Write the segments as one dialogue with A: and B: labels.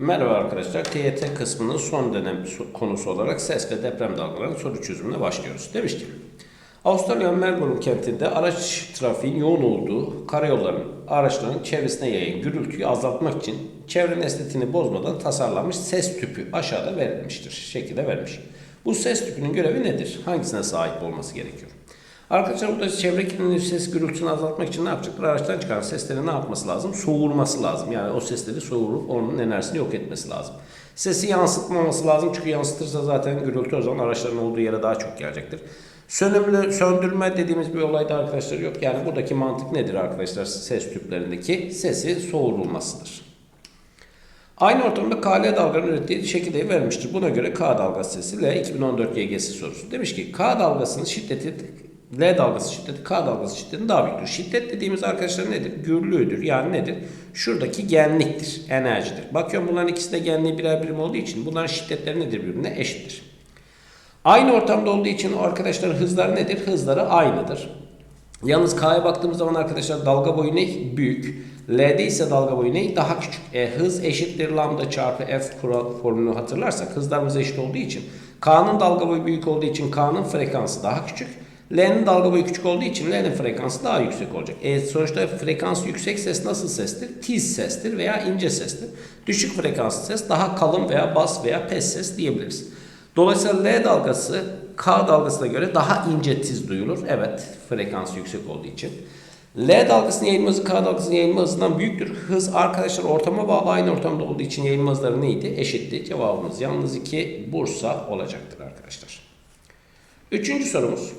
A: Merhaba arkadaşlar. TYT kısmının son dönem konusu olarak ses ve deprem dalgalarının soru çözümüne başlıyoruz. Demiş ki, Avustralya Melbourne kentinde araç trafiğin yoğun olduğu karayolların araçların çevresine yayın gürültüyü azaltmak için çevrenin estetiğini bozmadan tasarlanmış ses tüpü aşağıda verilmiştir. Şekilde vermiş. Bu ses tüpünün görevi nedir? Hangisine sahip olması gerekiyor? Arkadaşlar burada çevre kirliliği ses gürültüsünü azaltmak için ne yapacaklar? Araçtan çıkan sesleri ne yapması lazım? Soğurması lazım. Yani o sesleri soğurup onun enerjisini yok etmesi lazım. Sesi yansıtmaması lazım çünkü yansıtırsa zaten gürültü o zaman araçların olduğu yere daha çok gelecektir. Sönümlü, söndürme dediğimiz bir olay da arkadaşlar yok. Yani buradaki mantık nedir arkadaşlar ses tüplerindeki? Sesi soğurulmasıdır. Aynı ortamda KL dalganın ürettiği şekilde vermiştir. Buna göre K dalgası sesi L 2014 YGS sorusu. Demiş ki K dalgasının şiddeti L dalgası şiddeti K dalgası şiddeti daha büyüktür. Şiddet dediğimiz arkadaşlar nedir? Gürlüğüdür. Yani nedir? Şuradaki genliktir, enerjidir. Bakıyorum bunların ikisi de genliği birer birim olduğu için bunların şiddetleri nedir birbirine eşittir. Aynı ortamda olduğu için arkadaşlar hızlar nedir? Hızları aynıdır. Yalnız K'ya baktığımız zaman arkadaşlar dalga boyu ne? Büyük. L'de ise dalga boyu ne? Daha küçük. E, hız eşittir lambda çarpı f kural formülünü hatırlarsak hızlarımız eşit olduğu için K'nın dalga boyu büyük olduğu için K'nın frekansı daha küçük. L'nin dalga boyu küçük olduğu için L'nin frekansı daha yüksek olacak. E, sonuçta frekans yüksek ses nasıl sestir? Tiz sestir veya ince sestir. Düşük frekanslı ses daha kalın veya bas veya pes ses diyebiliriz. Dolayısıyla L dalgası K dalgasına göre daha ince tiz duyulur. Evet frekans yüksek olduğu için. L dalgasının yayılma hızı K dalgasının yayılma hızından büyüktür. Hız arkadaşlar ortama bağlı aynı ortamda olduğu için yayılma hızları neydi? Eşitti. Cevabımız yalnız 2 Bursa olacaktır arkadaşlar. Üçüncü sorumuz.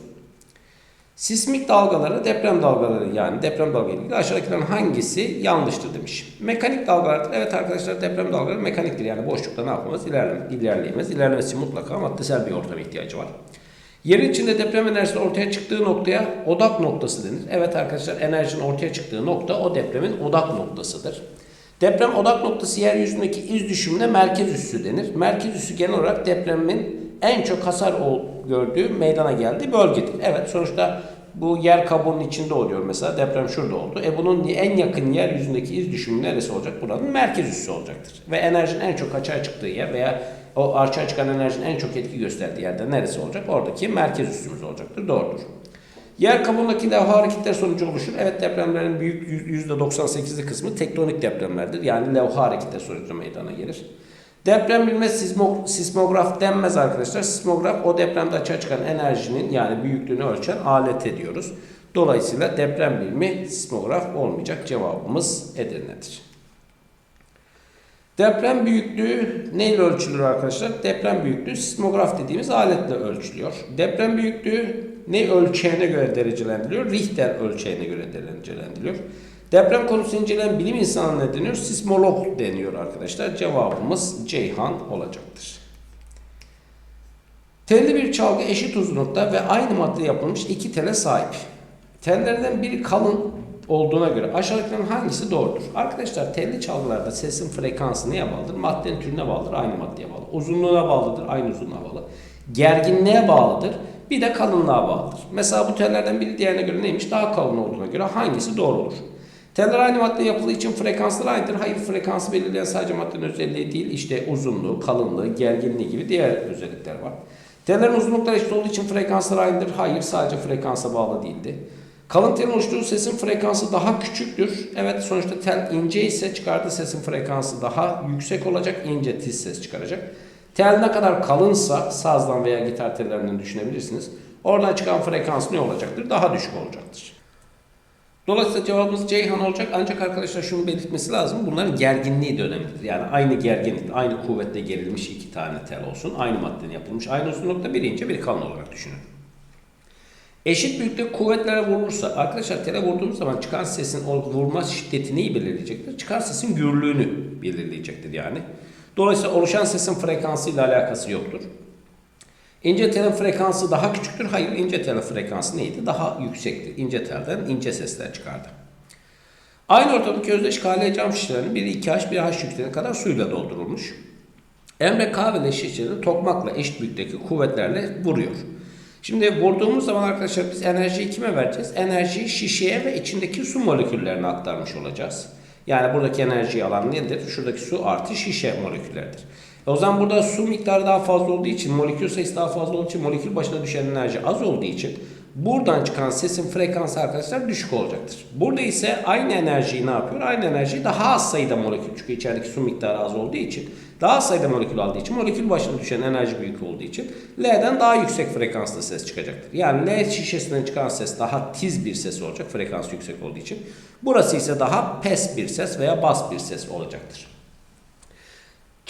A: Sismik dalgaları, deprem dalgaları yani deprem dalgaları ilgili aşağıdakilerin hangisi yanlıştır demiş. Mekanik dalgalardır. Evet arkadaşlar deprem dalgaları mekaniktir. Yani boşlukta ne yapamaz? İlerleme, ilerleyemez. İlerlemesi mutlaka maddesel bir ortama ihtiyacı var. Yerin içinde deprem enerjisi ortaya çıktığı noktaya odak noktası denir. Evet arkadaşlar enerjinin ortaya çıktığı nokta o depremin odak noktasıdır. Deprem odak noktası yeryüzündeki iz düşümüne merkez üssü denir. Merkez üssü genel olarak depremin en çok hasar gördüğü meydana geldiği bölgedir. Evet sonuçta bu yer kabuğunun içinde oluyor mesela deprem şurada oldu. E bunun en yakın yeryüzündeki iz düşümü neresi olacak? Buranın merkez üssü olacaktır. Ve enerjinin en çok açığa çıktığı yer veya o açığa çıkan enerjinin en çok etki gösterdiği yerde neresi olacak? Oradaki merkez üssümüz olacaktır. Doğrudur. Yer kabuğundaki levha hareketler sonucu oluşur. Evet depremlerin büyük %98'li kısmı tektonik depremlerdir. Yani levha hareketler sonucu meydana gelir. Deprem bilmez sismo- sismograf denmez arkadaşlar. Sismograf o depremde açığa çıkan enerjinin yani büyüklüğünü ölçen alet ediyoruz. Dolayısıyla deprem bilimi sismograf olmayacak cevabımız Edirne'dir. Deprem büyüklüğü neyle ölçülür arkadaşlar? Deprem büyüklüğü sismograf dediğimiz aletle ölçülüyor. Deprem büyüklüğü ne ölçeğine göre derecelendiriliyor? Richter ölçeğine göre derecelendiriliyor. Deprem konusunu inceleyen bilim insanı ne deniyor? Sismolog deniyor arkadaşlar. Cevabımız Ceyhan olacaktır. Telli bir çalgı eşit uzunlukta ve aynı madde yapılmış iki tele sahip. Tellerden biri kalın olduğuna göre aşağıdakilerin hangisi doğrudur? Arkadaşlar telli çalgılarda sesin frekansı neye bağlıdır? Maddenin türüne bağlıdır, aynı maddeye bağlı. Uzunluğuna bağlıdır, aynı uzunluğa bağlı. Gerginliğe bağlıdır, bir de kalınlığa bağlıdır. Mesela bu tellerden biri diğerine göre neymiş? Daha kalın olduğuna göre hangisi doğru olur? Teller aynı madde yapıldığı için frekansları aynıdır. Hayır frekansı belirleyen sadece maddenin özelliği değil, işte uzunluğu, kalınlığı, gerginliği gibi diğer özellikler var. Tellerin uzunlukları eşit olduğu için frekansları aynıdır. Hayır sadece frekansa bağlı değildi. Kalın telin oluşturduğu sesin frekansı daha küçüktür. Evet sonuçta tel ince ise çıkardığı sesin frekansı daha yüksek olacak. ince tiz ses çıkaracak. Tel ne kadar kalınsa sazdan veya gitar tellerinden düşünebilirsiniz. Oradan çıkan frekans ne olacaktır? Daha düşük olacaktır. Dolayısıyla cevabımız Ceyhan olacak. Ancak arkadaşlar şunu belirtmesi lazım. Bunların gerginliği de. Yani aynı gerginlik, aynı kuvvetle gerilmiş iki tane tel olsun. Aynı maddeden yapılmış. Aynı uzunlukta biri ince, biri kalın olarak düşünün. Eşit büyüklükte kuvvetlere vurulursa, arkadaşlar tele vurduğumuz zaman çıkan sesin vurma şiddeti neyi belirleyecektir? Çıkan sesin gürlüğünü belirleyecektir yani. Dolayısıyla oluşan sesin frekansı ile alakası yoktur. İnce telin frekansı daha küçüktür. Hayır ince telin frekansı neydi? Daha yüksekti. İnce telden ince sesler çıkardı. Aynı ortamdaki özdeş KL cam şişelerinin biri 2H, biri H yüksekliğine kadar suyla doldurulmuş. Emre K ve L şişelerini tokmakla eşit büyüklükteki kuvvetlerle vuruyor. Şimdi vurduğumuz zaman arkadaşlar biz enerjiyi kime vereceğiz? Enerjiyi şişeye ve içindeki su moleküllerine aktarmış olacağız. Yani buradaki enerjiyi alan nedir? Şuradaki su artı şişe molekülleridir. E o zaman burada su miktarı daha fazla olduğu için, molekül sayısı daha fazla olduğu için, molekül başına düşen enerji az olduğu için buradan çıkan sesin frekansı arkadaşlar düşük olacaktır. Burada ise aynı enerjiyi ne yapıyor? Aynı enerjiyi daha az sayıda molekül çünkü içerideki su miktarı az olduğu için daha az sayıda molekül aldığı için molekül başına düşen enerji büyük olduğu için L'den daha yüksek frekanslı ses çıkacaktır. Yani L şişesinden çıkan ses daha tiz bir ses olacak frekans yüksek olduğu için. Burası ise daha pes bir ses veya bas bir ses olacaktır.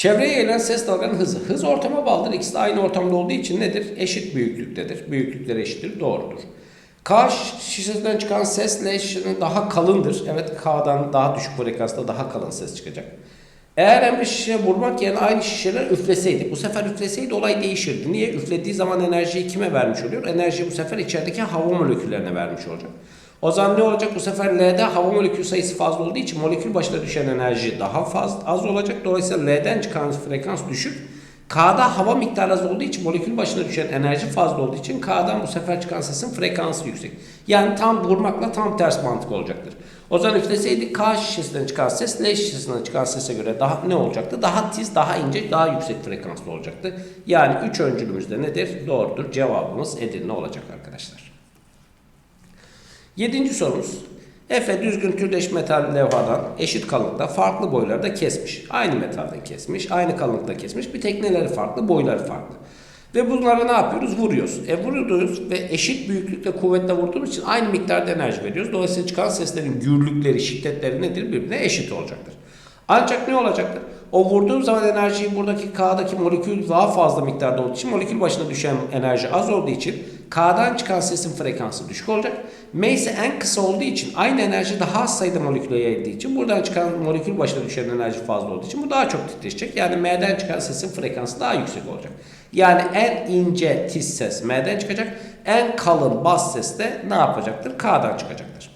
A: Çevreye yayılan ses dalganın hızı. Hız ortama bağlıdır. İkisi de aynı ortamda olduğu için nedir? Eşit büyüklüktedir. Büyüklükleri eşittir. Doğrudur. K şişesinden çıkan ses L şişesinden daha kalındır. Evet K'dan daha düşük frekansta daha kalın ses çıkacak. Eğer hem şişe vurmak yerine aynı şişeler üfleseydik. Bu sefer üfleseydi olay değişirdi. Niye? Üflediği zaman enerjiyi kime vermiş oluyor? Enerjiyi bu sefer içerideki hava moleküllerine vermiş olacak. O zaman ne olacak? Bu sefer L'de hava molekül sayısı fazla olduğu için molekül başına düşen enerji daha fazla az olacak. Dolayısıyla L'den çıkan frekans düşük. K'da hava miktarı az olduğu için molekül başına düşen enerji fazla olduğu için K'dan bu sefer çıkan sesin frekansı yüksek. Yani tam vurmakla tam ters mantık olacaktır. O zaman üfleseydik K şişesinden çıkan ses L şişesinden çıkan sese göre daha ne olacaktı? Daha tiz, daha ince, daha yüksek frekanslı olacaktı. Yani 3 öncülümüz de nedir? Doğrudur. Cevabımız Edirne olacak arkadaşlar. Yedinci sorumuz. Efe düzgün türdeş metal levhadan eşit kalınlıkta farklı boylarda kesmiş. Aynı metalden kesmiş, aynı kalınlıkta kesmiş. Bir tek neleri farklı, boyları farklı. Ve bunları ne yapıyoruz? Vuruyoruz. E vuruyoruz ve eşit büyüklükte kuvvetle vurduğumuz için aynı miktarda enerji veriyoruz. Dolayısıyla çıkan seslerin gürlükleri, şiddetleri nedir? Birbirine eşit olacaktır. Ancak ne olacaktır? O vurduğum zaman enerjiyi buradaki K'daki molekül daha fazla miktarda olduğu için molekül başına düşen enerji az olduğu için K'dan çıkan sesin frekansı düşük olacak. M ise en kısa olduğu için aynı enerji daha az sayıda moleküle yayıldığı için buradan çıkan molekül başına düşen enerji fazla olduğu için bu daha çok titreşecek. Yani M'den çıkan sesin frekansı daha yüksek olacak. Yani en ince tiz ses M'den çıkacak. En kalın bas ses de ne yapacaktır? K'dan çıkacaktır.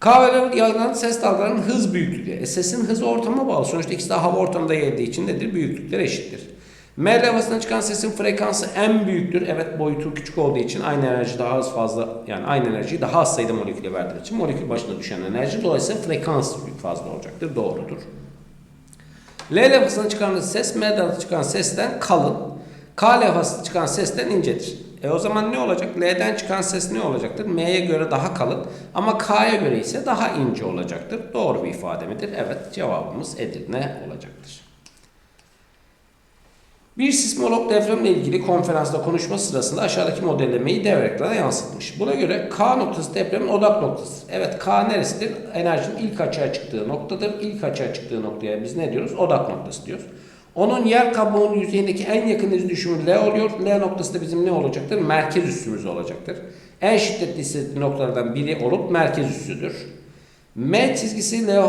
A: Kahveler yayılan ses dalgalarının hız büyüklüğü. E sesin hızı ortama bağlı. Sonuçta ikisi de hava ortamında yayıldığı için nedir? Büyüklükler eşittir. M levhasından çıkan sesin frekansı en büyüktür. Evet boyutu küçük olduğu için aynı enerji daha az fazla yani aynı enerjiyi daha az sayıda moleküle verdiği için molekül başına düşen enerji dolayısıyla frekans fazla olacaktır. Doğrudur. L levhasından çıkan ses M levhasından çıkan sesten kalın. K levhasından çıkan sesten incedir. E o zaman ne olacak? L'den çıkan ses ne olacaktır? M'ye göre daha kalın ama K'ya göre ise daha ince olacaktır. Doğru bir ifade midir? Evet cevabımız Edirne olacaktır. Bir sismolog depremle ilgili konferansta konuşma sırasında aşağıdaki modellemeyi dev ekrana yansıtmış. Buna göre K noktası depremin odak noktası. Evet K neresidir? Enerjinin ilk açığa çıktığı noktadır. İlk açığa çıktığı noktaya biz ne diyoruz? Odak noktası diyoruz. Onun yer kabuğunun yüzeyindeki en yakın iz düşümü L oluyor. L noktası da bizim ne olacaktır? Merkez üssümüz olacaktır. En şiddetli hissettiği noktalardan biri olup merkez üssüdür. M çizgisi L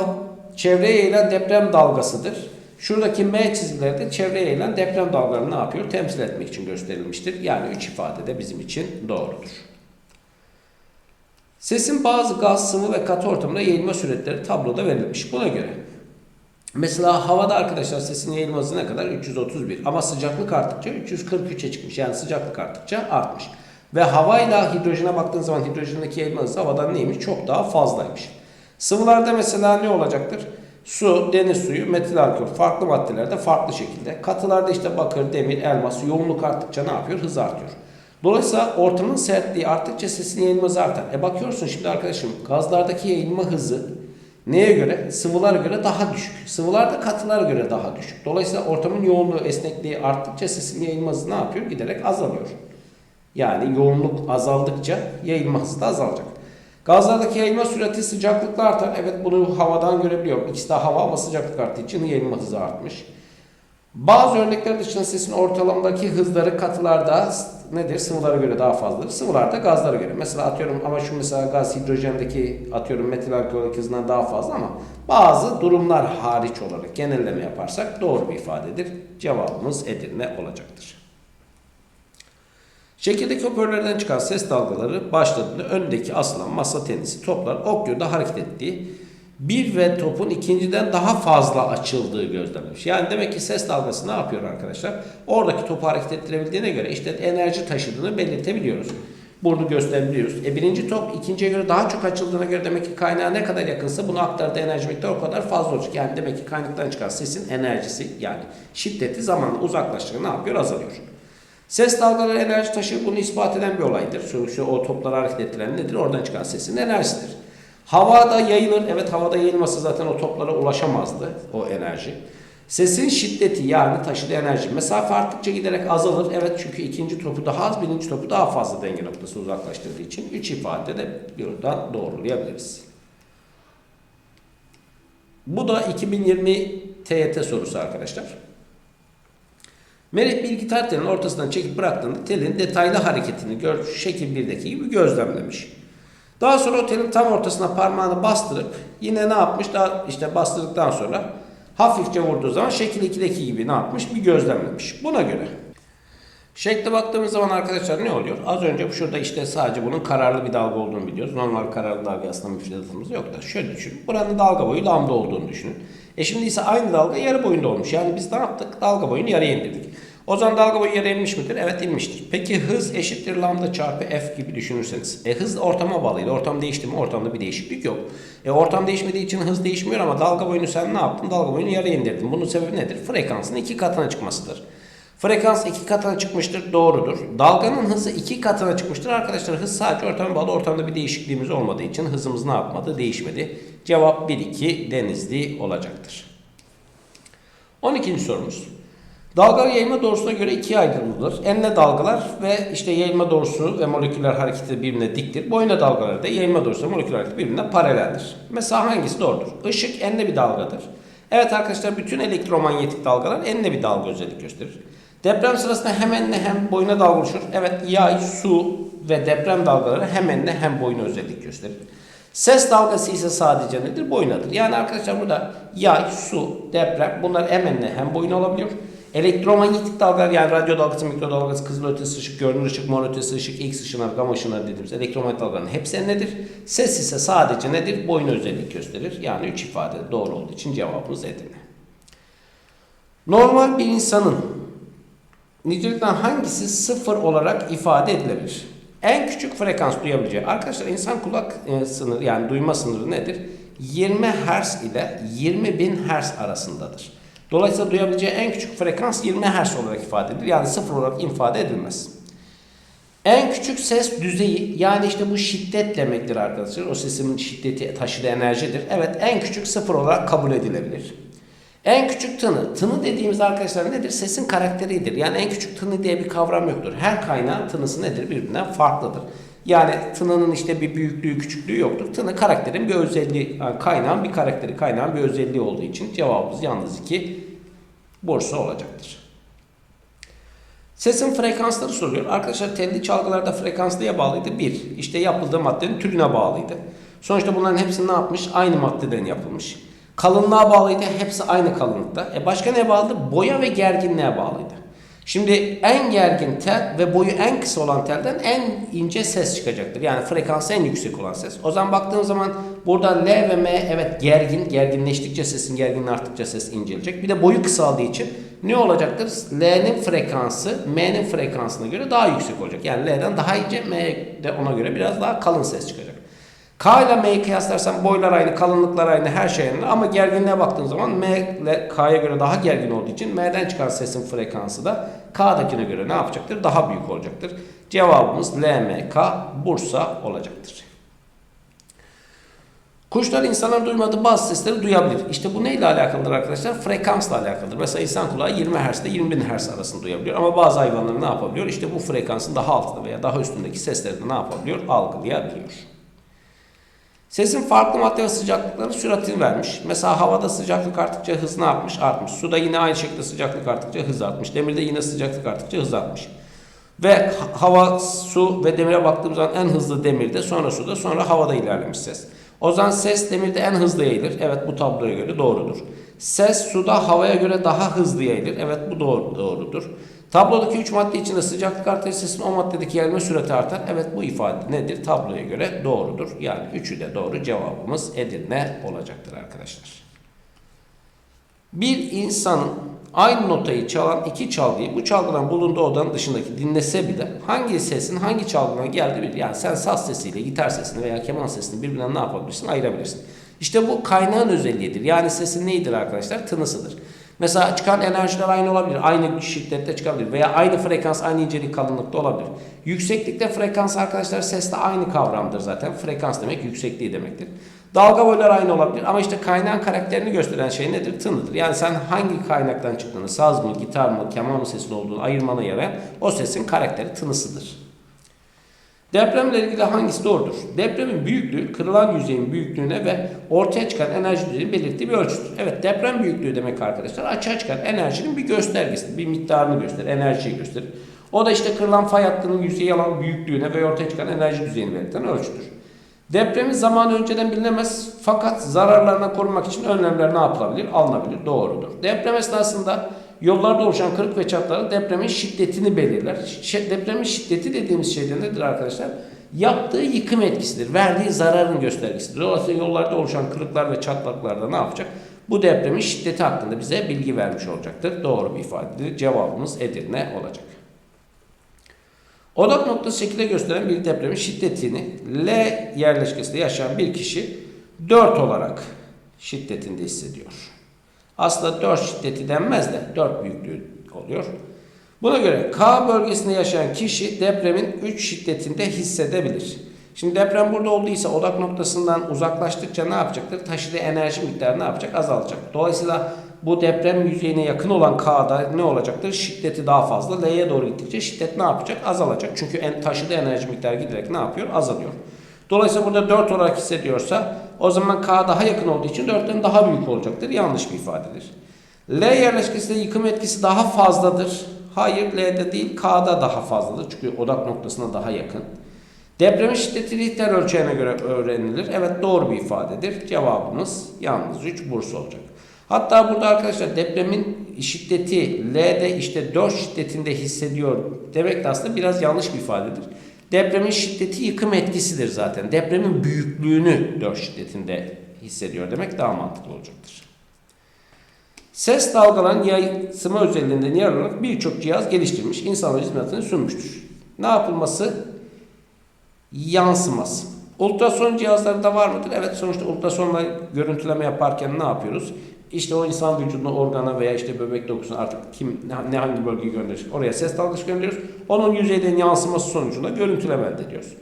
A: çevreye yayılan deprem dalgasıdır. Şuradaki M çizgileri de çevreye yayılan deprem dalgalarını ne yapıyor? Temsil etmek için gösterilmiştir. Yani üç ifade de bizim için doğrudur. Sesin bazı gaz, sıvı ve katı ortamında yayılma süretleri tabloda verilmiş. Buna göre Mesela havada arkadaşlar sesin yayılma hızı ne kadar? 331. Ama sıcaklık arttıkça 343'e çıkmış. Yani sıcaklık arttıkça artmış. Ve havayla hidrojene baktığın zaman hidrojendeki yayılma hızı havadan neymiş? Çok daha fazlaymış. Sıvılarda mesela ne olacaktır? Su, deniz suyu, metil alkol farklı maddelerde farklı şekilde. Katılarda işte bakır, demir, elmas yoğunluk arttıkça ne yapıyor? Hız artıyor. Dolayısıyla ortamın sertliği arttıkça sesin yayılma artar. E bakıyorsun şimdi arkadaşım gazlardaki yayılma hızı Neye göre? Sıvılara göre daha düşük. Sıvılarda katılara göre daha düşük. Dolayısıyla ortamın yoğunluğu, esnekliği arttıkça sesin yayılma hızı ne yapıyor? Giderek azalıyor. Yani yoğunluk azaldıkça yayılma hızı da azalacak. Gazlardaki yayılma sürati sıcaklıkla artar. Evet bunu havadan görebiliyorum. İkisi de hava ama sıcaklık arttığı için yayılma hızı artmış. Bazı örnekler dışında sesin ortalamdaki hızları katılarda nedir? Sıvılara göre daha fazladır. Sıvılarda gazlara göre. Mesela atıyorum ama şu mesela gaz hidrojendeki atıyorum metil alkolik hızından daha fazla ama bazı durumlar hariç olarak genelleme yaparsak doğru bir ifadedir. Cevabımız Edirne olacaktır. Şekildeki hoparlörlerden çıkan ses dalgaları başladığında öndeki asılan masa tenisi toplar ok yönde hareket ettiği bir ve topun ikinciden daha fazla açıldığı gözlenmiş. Yani demek ki ses dalgası ne yapıyor arkadaşlar? Oradaki topu hareket ettirebildiğine göre işte enerji taşıdığını belirtebiliyoruz. Bunu gösterebiliyoruz. E birinci top ikinciye göre daha çok açıldığına göre demek ki kaynağa ne kadar yakınsa bunu aktardığı enerji miktarı o kadar fazla olacak. Yani demek ki kaynaktan çıkan sesin enerjisi yani şiddeti zamanla uzaklaştıkça ne yapıyor? Azalıyor. Ses dalgaları enerji taşır. Bunu ispat eden bir olaydır. Sonuçta o topları hareket ettiren nedir? Oradan çıkan sesin enerjisidir. Havada yayılır. Evet havada yayılması zaten o toplara ulaşamazdı o enerji. Sesin şiddeti yani taşıdığı enerji. Mesafe arttıkça giderek azalır. Evet çünkü ikinci topu daha az, birinci topu daha fazla denge noktası uzaklaştırdığı için 3 ifade de buradan doğrulayabiliriz. Bu da 2020 TYT sorusu arkadaşlar. Merih bir gitar telinin ortasından çekip bıraktığında telin detaylı hareketini gör, şekil 1'deki gibi gözlemlemiş. Daha sonra o telin tam ortasına parmağını bastırıp yine ne yapmış? Daha işte bastırdıktan sonra hafifçe vurduğu zaman şekil 2'deki gibi ne yapmış? Bir gözlemlemiş. Buna göre Şekle baktığımız zaman arkadaşlar ne oluyor? Az önce şurada işte sadece bunun kararlı bir dalga olduğunu biliyoruz. Normal kararlı dalga aslında müfredatımız yok da. Şöyle düşünün. Buranın dalga boyu lambda olduğunu düşünün. E şimdi ise aynı dalga yarı boyunda olmuş. Yani biz ne yaptık? Dalga boyunu yarıya indirdik. O zaman dalga boyu yarıya inmiş midir? Evet inmiştir. Peki hız eşittir lambda çarpı f gibi düşünürseniz. E hız ortama bağlıydı. Ortam değişti mi? Ortamda bir değişiklik yok. E ortam değişmediği için hız değişmiyor ama dalga boyunu sen ne yaptın? Dalga boyunu yarıya indirdin. Bunun sebebi nedir? Frekansın iki katına çıkmasıdır. Frekans iki katına çıkmıştır. Doğrudur. Dalganın hızı iki katına çıkmıştır. Arkadaşlar hız sadece ortama bağlı. Ortamda bir değişikliğimiz olmadığı için hızımız ne yapmadı? Değişmedi. Cevap 1-2 denizli olacaktır. 12. sorumuz. Dalga yayılma doğrusuna göre ikiye ayrılır. Enle dalgalar ve işte yayılma doğrusu ve moleküler hareketi birbirine diktir. Boyuna dalgalar da yayılma doğrusu ve moleküler hareketi birbirine paraleldir. Mesela hangisi doğrudur? Işık enle bir dalgadır. Evet arkadaşlar bütün elektromanyetik dalgalar enle bir dalga özellik gösterir. Deprem sırasında hem enle hem boyuna dalga oluşur. Evet yay, su ve deprem dalgaları hem enle hem boyuna özellik gösterir. Ses dalgası ise sadece nedir? Boyunadır. Yani arkadaşlar burada yay, su, deprem bunlar hem enle hem boyuna olabiliyor. Elektromanyetik dalgalar yani radyo dalgası, mikro dalgası, kızılötesi ışık, görünür ışık, mor ötesi ışık, X ışınlar, gama ışınlar dediğimiz elektromanyetik dalgaların hepsi nedir? Ses ise sadece nedir? Boyun özellik gösterir. Yani 3 ifade doğru olduğu için cevabımız Edirne. Normal bir insanın nicelikten hangisi sıfır olarak ifade edilebilir? En küçük frekans duyabileceği. Arkadaşlar insan kulak e, sınırı yani duyma sınırı nedir? 20 Hz ile 20 bin Hz arasındadır. Dolayısıyla duyabileceği en küçük frekans 20 Hz olarak ifade edilir. Yani sıfır olarak ifade edilmez. En küçük ses düzeyi yani işte bu şiddet demektir arkadaşlar. O sesin şiddeti taşıdığı enerjidir. Evet en küçük sıfır olarak kabul edilebilir. En küçük tını. Tını dediğimiz arkadaşlar nedir? Sesin karakteridir. Yani en küçük tını diye bir kavram yoktur. Her kaynağın tınısı nedir? Birbirinden farklıdır. Yani tınının işte bir büyüklüğü, küçüklüğü yoktur. Tını karakterin bir özelliği, yani kaynağın bir karakteri, kaynağın bir özelliği olduğu için cevabımız yalnız iki Bursa olacaktır. Sesin frekansları soruyor. Arkadaşlar telli çalgılarda frekans neye bağlıydı? Bir, işte yapıldığı maddenin türüne bağlıydı. Sonuçta bunların hepsi ne yapmış? Aynı maddeden yapılmış. Kalınlığa bağlıydı. Hepsi aynı kalınlıkta. E başka neye bağlıydı? Boya ve gerginliğe bağlıydı. Şimdi en gergin tel ve boyu en kısa olan telden en ince ses çıkacaktır. Yani frekansı en yüksek olan ses. O zaman baktığım zaman burada L ve M evet gergin. Gerginleştikçe sesin gerginliği arttıkça ses incelecek. Bir de boyu kısaldığı için ne olacaktır? L'nin frekansı M'nin frekansına göre daha yüksek olacak. Yani L'den daha ince, M de ona göre biraz daha kalın ses çıkacak. K ile M'yi kıyaslarsan boylar aynı, kalınlıklar aynı, her şey aynı ama gerginliğe baktığın zaman M ile K'ya göre daha gergin olduğu için M'den çıkan sesin frekansı da K'dakine göre ne yapacaktır? Daha büyük olacaktır. Cevabımız LMK Bursa olacaktır. Kuşlar insanlar duymadığı bazı sesleri duyabilir. İşte bu neyle alakalıdır arkadaşlar? Frekansla alakalıdır. Mesela insan kulağı 20 Hz ile 20 bin Hz arasında duyabiliyor. Ama bazı hayvanlar ne yapabiliyor? İşte bu frekansın daha altında veya daha üstündeki sesleri de ne yapabiliyor? Algılayabiliyor. Sesin farklı madde ve sıcaklıkları süratini vermiş. Mesela havada sıcaklık arttıkça hız ne yapmış? Artmış. Suda yine aynı şekilde sıcaklık arttıkça hız artmış. Demirde yine sıcaklık arttıkça hız artmış. Ve hava, su ve demire baktığımız zaman en hızlı demirde, sonra suda, sonra havada ilerlemiş ses. O zaman ses demirde en hızlı yayılır. Evet bu tabloya göre doğrudur. Ses suda havaya göre daha hızlı yayılır. Evet bu doğru, doğrudur. Tablodaki 3 madde içinde sıcaklık artar, sesin o maddedeki yayılma sürati artar. Evet bu ifade nedir? Tabloya göre doğrudur. Yani üçü de doğru cevabımız Edirne olacaktır arkadaşlar. Bir insanın aynı notayı çalan iki çalgıyı bu çalgıların bulunduğu odanın dışındaki dinlese bile hangi sesin hangi çalgıdan geldiği bilir. Yani sen saz sesiyle gitar sesini veya keman sesini birbirinden ne yapabilirsin? Ayırabilirsin. İşte bu kaynağın özelliğidir. Yani sesin neyidir arkadaşlar? Tınısıdır. Mesela çıkan enerjiler aynı olabilir. Aynı şiddette çıkabilir. Veya aynı frekans, aynı incelik kalınlıkta olabilir. Yükseklikte frekans arkadaşlar sesle aynı kavramdır zaten. Frekans demek yüksekliği demektir. Dalga boyları aynı olabilir ama işte kaynağın karakterini gösteren şey nedir? Tınıdır. Yani sen hangi kaynaktan çıktığını, saz mı, gitar mı, keman mı sesin olduğunu ayırmana yarayan o sesin karakteri tınısıdır. Depremle ilgili hangisi doğrudur? Depremin büyüklüğü kırılan yüzeyin büyüklüğüne ve ortaya çıkan enerji düzeyini belirttiği bir ölçütür. Evet deprem büyüklüğü demek arkadaşlar açığa çıkan enerjinin bir göstergesi, bir miktarını gösterir, enerjiyi gösterir. O da işte kırılan fay hattının yüzeyi alan büyüklüğüne ve ortaya çıkan enerji düzeyini belirten ölçütür. Depremin zamanı önceden bilinemez fakat zararlarına korunmak için önlemler ne yapılabilir? Alınabilir. Doğrudur. Deprem esnasında yollarda oluşan kırık ve çatlaklar depremin şiddetini belirler. Depremin şiddeti dediğimiz şey de nedir arkadaşlar? Yaptığı yıkım etkisidir. Verdiği zararın göstergesidir. Dolayısıyla yollarda oluşan kırıklar ve çatlaklarda ne yapacak? Bu depremin şiddeti hakkında bize bilgi vermiş olacaktır. Doğru bir ifadedir. Cevabımız Edirne olacak. Odak noktası şekilde gösteren bir depremin şiddetini L yerleşkesinde yaşayan bir kişi 4 olarak şiddetinde hissediyor. Aslında 4 şiddeti denmez de 4 büyüklüğü oluyor. Buna göre K bölgesinde yaşayan kişi depremin 3 şiddetinde hissedebilir. Şimdi deprem burada olduysa odak noktasından uzaklaştıkça ne yapacaktır? Taşıdığı enerji miktarı ne yapacak? Azalacak. Dolayısıyla bu deprem yüzeyine yakın olan K'da ne olacaktır? Şiddeti daha fazla. L'ye doğru gittikçe şiddet ne yapacak? Azalacak. Çünkü en, taşıdığı enerji miktarı giderek ne yapıyor? Azalıyor. Dolayısıyla burada 4 olarak hissediyorsa o zaman K daha yakın olduğu için 4'ten daha büyük olacaktır. Yanlış bir ifadedir. L yerleşkesinde yıkım etkisi daha fazladır. Hayır L'de değil K'da daha fazladır. Çünkü odak noktasına daha yakın. Depremin şiddeti Richter ölçeğine göre öğrenilir. Evet doğru bir ifadedir. Cevabımız yalnız 3 Bursa olacak. Hatta burada arkadaşlar depremin şiddeti L'de işte 4 şiddetinde hissediyor demek de aslında biraz yanlış bir ifadedir. Depremin şiddeti yıkım etkisidir zaten. Depremin büyüklüğünü 4 şiddetinde hissediyor demek daha mantıklı olacaktır. Ses dalgaların yaysıma özelliğinden yararlanarak birçok cihaz geliştirmiş, insanlara hizmetini sunmuştur. Ne yapılması? Yansıması. Ultrason cihazlarında var mıdır? Evet sonuçta ultrasonla görüntüleme yaparken ne yapıyoruz? İşte o insan vücuduna, organa veya işte böbrek dokusuna artık kim ne, hangi bölgeyi gönderecek oraya ses dalgası gönderiyoruz. Onun yüzeyden yansıması sonucunda görüntüleme elde ediyoruz.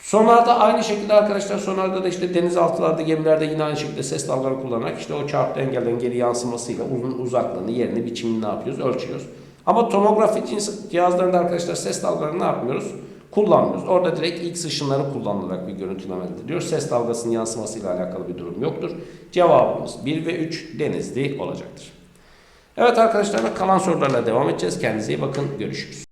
A: Sonarda aynı şekilde arkadaşlar sonarda da işte denizaltılarda gemilerde yine aynı şekilde ses dalgaları kullanarak işte o çarptı engelden geri yansımasıyla uzun uzaklığını, yerini, biçimini ne yapıyoruz? Ölçüyoruz. Ama tomografi cihazlarında arkadaşlar ses dalgalarını ne yapmıyoruz? Kullanmıyoruz. Orada direkt X ışınları kullanılarak bir görüntüleme elde. Ses dalgasının yansımasıyla alakalı bir durum yoktur. Cevabımız 1 ve 3 Denizli olacaktır. Evet arkadaşlar kalan sorularla devam edeceğiz. Kendinize iyi bakın. Görüşürüz.